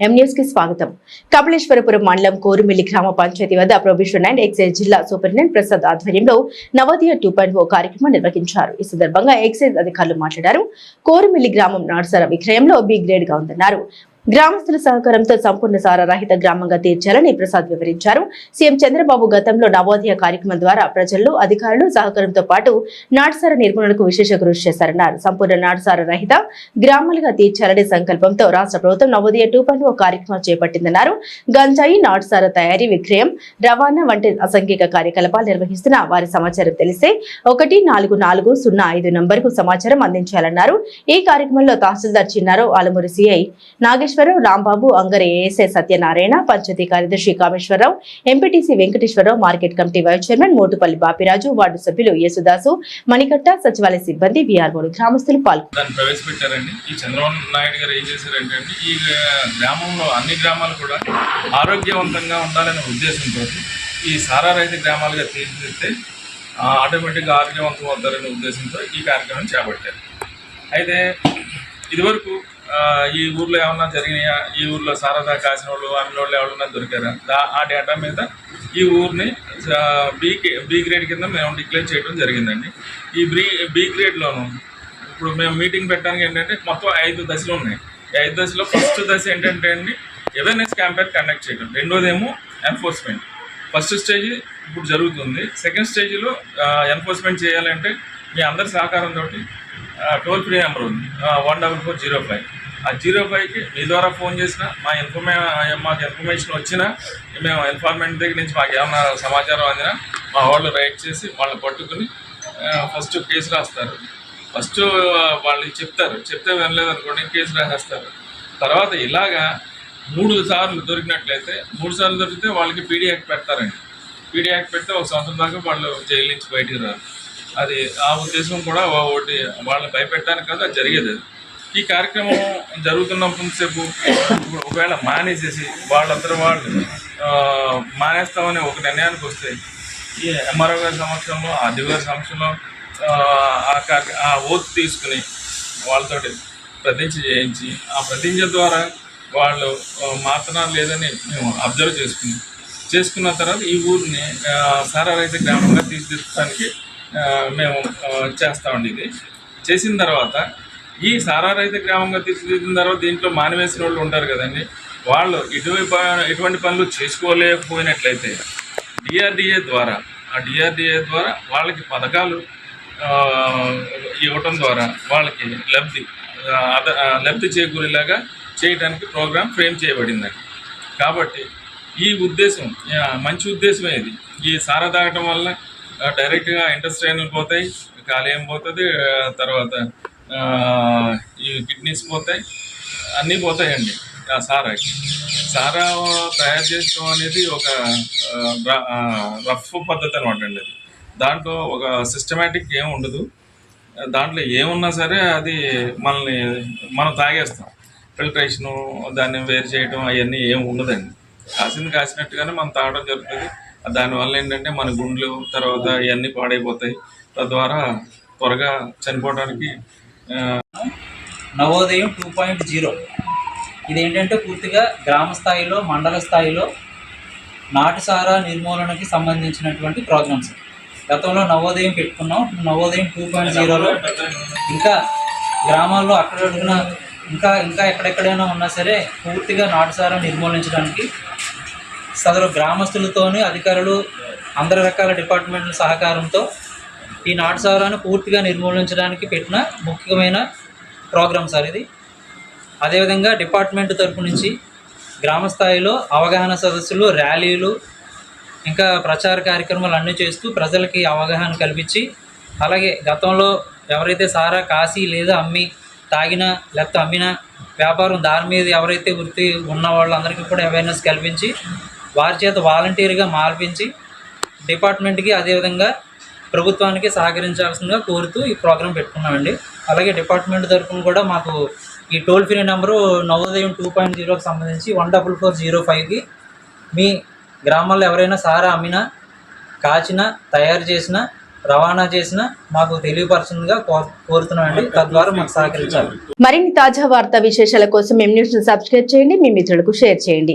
కి స్వాగతం. కపిలేశ్వరపురం మండలం కోరుమిల్లి గ్రామ పంచాయతీ వద్ద ప్రొబిషన్ అండ్ ఎక్సైజ్ జిల్లా సూపరింటెండెంట్ ప్రసాద్ ఆధ్వర్యంలో నవోదయ టూ పాయింట్ ఓ కార్యక్రమం నిర్వహించారు. ఈ సందర్భంగా ఎక్సైజ్ అధికారులు మాట్లాడారు. కోరుమిల్లి గ్రామం నాటుసార విక్రయంలో బి గ్రేడ్గా ఉందన్నారు. గ్రామస్తుల సహకారంతో సంపూర్ణ సారరహిత గ్రామంగా తీర్చాలని ప్రసాద్ వివరించారు. సీఎం చంద్రబాబు గతంలో నవోదయ కార్యక్రమం ద్వారా ప్రజలు అధికారులు సహకారంతో పాటు నాటుసార నిర్మూలనకు విశేష కృషి చేశారన్నారు. సంపూర్ణ నాటుసార రహిత గ్రామాలుగా తీర్చాలనే సంకల్పంతో రాష్ట్ర ప్రభుత్వం నవోదయ టూ పాయింట్ కార్యక్రమం చేపట్టిందన్నారు. గంజాయి నాటుసార తయారీ విక్రయం రవాణా వంటి అసంఖ్యాక కార్యకలాపాలు నిర్వహిస్తున్న వారి సమాచారం తెలిస్తే ఒకటి నాలుగు నాలుగు సున్నా ఐదు నంబర్కు సమాచారం అందించాలన్నారు. ఈ కార్యక్రమంలో తహసీల్దార్ చిన్నారో ఆలమూరి సిఐ కామేశ్వరరావు రాంబాబు అంగరి ఏఎస్ఐ సత్యనారాయణ పంచాయతీ కార్యదర్శి Kameswararao MPTC Venkateswararao market committee vice chairman Motupalli Bapiraju ward సభ్యులు యేసుదాసు మణికట్ట సచివాలయ సిబ్బంది విఆర్ఓలు గ్రామస్తులు పాల్గొన్నారు. ప్రవేశపెట్టారండి. ఈ చంద్రబాబు నాయుడు గారు ఏం చేశారంటే ఈ గ్రామంలో అన్ని గ్రామాలు కూడా ఆరోగ్యవంతంగా ఉండాలనే ఉద్దేశంతో ఈ సారా రైతు గ్రామాలుగా తీర్చిదిద్దే ఆటోమేటిక్గా ఆరోగ్యవంతం అవుతారనే ఉద్దేశంతో ఈ కార్యక్రమం చేపట్టారు. అయితే ఇదివరకు ఈ ఊర్లో ఏమన్నా జరిగినాయా? ఈ ఊర్లో సారదా కాసిన వాళ్ళు అమ్మిన వాళ్ళు ఎవరన్నా దొరికారా? దా- ఆ డేటా మీద ఈ ఊరిని బీ బీ గ్రేడ్ కింద మేము డిక్లేర్ చేయడం జరిగిందండి. ఈ బ్రీ బీ గ్రేడ్లోను ఇప్పుడు మేము మీటింగ్ పెట్టడానికి ఏంటంటే మొత్తం ఐదు దశలు ఉన్నాయి. ఈ ఐదు దశలో ఫస్ట్ దశ ఏంటంటే అండి అవేర్నెస్ క్యాంపెయిన్ కండక్ట్ చేయడం. రెండోదేమో ఎన్ఫోర్స్మెంట్ ఫస్ట్ స్టేజ్ ఇప్పుడు జరుగుతుంది. సెకండ్ స్టేజ్లో ఎన్ఫోర్స్మెంట్ చేయాలంటే మీ అందరి సహకారంతో టోల్ ఫ్రీ నెంబర్ ఉంది. One double four zero five ఆ జీరో ఫైవ్కి మీ ద్వారా ఫోన్ చేసినా మా ఇన్ఫర్మే మాకు ఇన్ఫర్మేషన్ వచ్చినా మేము ఇన్ఫార్మెంట్ దగ్గర నుంచి మాకు ఏమైనా సమాచారం అందినా మా వాళ్ళు రైట్ చేసి వాళ్ళని పట్టుకుని ఫస్ట్ కేసు రాస్తారు. ఫస్ట్ వాళ్ళు చెప్తారు. చెప్తే వినలేదు అనుకోండి కేసు రాసేస్తారు. తర్వాత ఇలాగా మూడు సార్లు దొరికినట్లయితే మూడు సార్లు దొరికితే వాళ్ళకి పీడీ యాక్ట్ పెడతారండి. పీడీ యాక్ట్ పెడితే ఒక సంవత్సరం దాకా వాళ్ళు జైలు నుంచి బయటికి రారు. అది ఆ ఉద్దేశం కూడా ఒకటి వాళ్ళని భయపెట్టడానికి కాదు అది జరిగేది అది. ఈ కార్యక్రమం జరుగుతున్నంతసేపు ముందుసేపు ఒకవేళ మానేసేసి వాళ్ళందరూ వాళ్ళు మానేస్తామనే మానేస్తామని ఒక నిర్ణయానికి వస్తే ఈ ఎంఆర్ఓ గారి సమక్షంలో ఆర్డీఓ గారి సమక్షంలో ఆ, కార్య ఆ ఓత్ తీసుకుని వాళ్ళతోటి ప్రతిజ్ఞ చేయించి ఆ ప్రతిజ్ఞ ద్వారా వాళ్ళు ఆ, మారుతున్నారు లేదని మేము అబ్జర్వ్ చేసుకున్నాం. చేసుకున్న తర్వాత ఈ ఊరిని ఆ, సారా రైతు గ్రామంగా తీర్చిదిద్దడానికి మేము చేస్తామండి ఇది చేసిన తర్వాత ఈ సారా రైతు గ్రామంగా తీర్చిదిద్దిన తర్వాత దీంట్లో మానవేసిన వాళ్ళు ఉంటారు కదండి. వాళ్ళు ఇటువంటి ప- ఎటువంటి పనులు చేసుకోలేకపోయినట్లయితే డిఆర్డిఏ ద్వారా ఆ డిఆర్డిఏ ద్వారా వాళ్ళకి పథకాలు ఇవ్వటం ద్వారా వాళ్ళకి లబ్ధి లబ్ధి చేకూరేలాగా చేయడానికి ప్రోగ్రామ్ ఫ్రేమ్ చేయబడిందండి. కాబట్టి ఈ ఉద్దేశం మంచి ఉద్దేశమే ఇది. ఈ సారా తాగటం వల్ల డైరెక్ట్గా ఇండస్ట్రీ అయిన పోతాయి కాలేయం పోతుంది తర్వాత ఈ కిడ్నీస్ పోతాయి అన్నీ పోతాయండి. ఆ సారా సారా తయారు చేసుకోవడం అనేది ఒక రఫ్ పద్ధతి అనమాట అండి అది. దాంట్లో ఒక సిస్టమేటిక్ ఏం ఉండదు. దాంట్లో ఏమున్నా సరే అది మనల్ని మనం తాగేస్తాం. ఫిల్టరేషను దాన్ని వేరు చేయడం అవన్నీ ఏం ఉండదండి. కాసింది కాసినట్టుగానే మనం తాగడం జరుగుతుంది. దానివల్ల ఏంటంటే మన గుండెలు తర్వాత ఇవన్నీ పాడైపోతాయి. తద్వారా త్వరగా చనిపోవడానికి నవోదయం టూ పాయింట్ జీరో. ఇది ఏంటంటే పూర్తిగా గ్రామ స్థాయిలో మండల స్థాయిలో నాటుసారా నిర్మూలనకి సంబంధించినటువంటి ప్రోగ్రామ్స్. గతంలో నవోదయం పెట్టుకున్నాం నవోదయం టూ పాయింట్ జీరోలో. ఇంకా గ్రామాల్లో అక్కడడుగున ఇంకా ఇంకా ఎక్కడెక్కడైనా ఉన్నా సరే పూర్తిగా నాటుసారా నిర్మూలించడానికి సదరు గ్రామస్తులతోని అధికారులు అందరి రకాల డిపార్ట్మెంట్ల సహకారంతో ఈ నాటసారాన్ని పూర్తిగా నిర్మూలించడానికి పెట్టిన ముఖ్యమైన ప్రోగ్రామ్ సార్ ఇది. అదేవిధంగా డిపార్ట్మెంట్ తరపు నుంచి గ్రామ స్థాయిలో అవగాహన సదస్సులు ర్యాలీలు ఇంకా ప్రచార కార్యక్రమాలు అన్నీ చేస్తూ ప్రజలకి అవగాహన కల్పించి అలాగే గతంలో ఎవరైతే సారా కాసి లేదా అమ్మి తాగినా లేకపోతే అమ్మినా వ్యాపారం దాని మీద ఎవరైతే వృత్తి ఉన్న వాళ్ళందరికీ కూడా అవేర్నెస్ కల్పించి వారి చేత వాలంటీర్గా మార్పించి డిపార్ట్మెంట్కి అదేవిధంగా ప్రభుత్వానికి సహకరించాల్సిందిగా కోరుతూ ఈ ప్రోగ్రాం పెట్టుకున్నామండి. అలాగే డిపార్ట్మెంట్ తరఫున కూడా మాకు ఈ toll free number Navodayam two point జీరోకి సంబంధించి వన్ డబుల్ ఫోర్ జీరో ఫైవ్కి మీ గ్రామాల్లో ఎవరైనా సారా అమ్మినా కాచినా తయారు చేసినా రవాణా చేసిన మాకు తెలియపరచుందిగా కో- కోరుతున్నామండి. తద్వారా మాకు సహకరించాలి. మరిన్ని తాజా వార్తా విశేషాల కోసం మేము న్యూస్ సబ్స్క్రైబ్ చేయండి. మీ మిత్రులకు షేర్ చేయండి.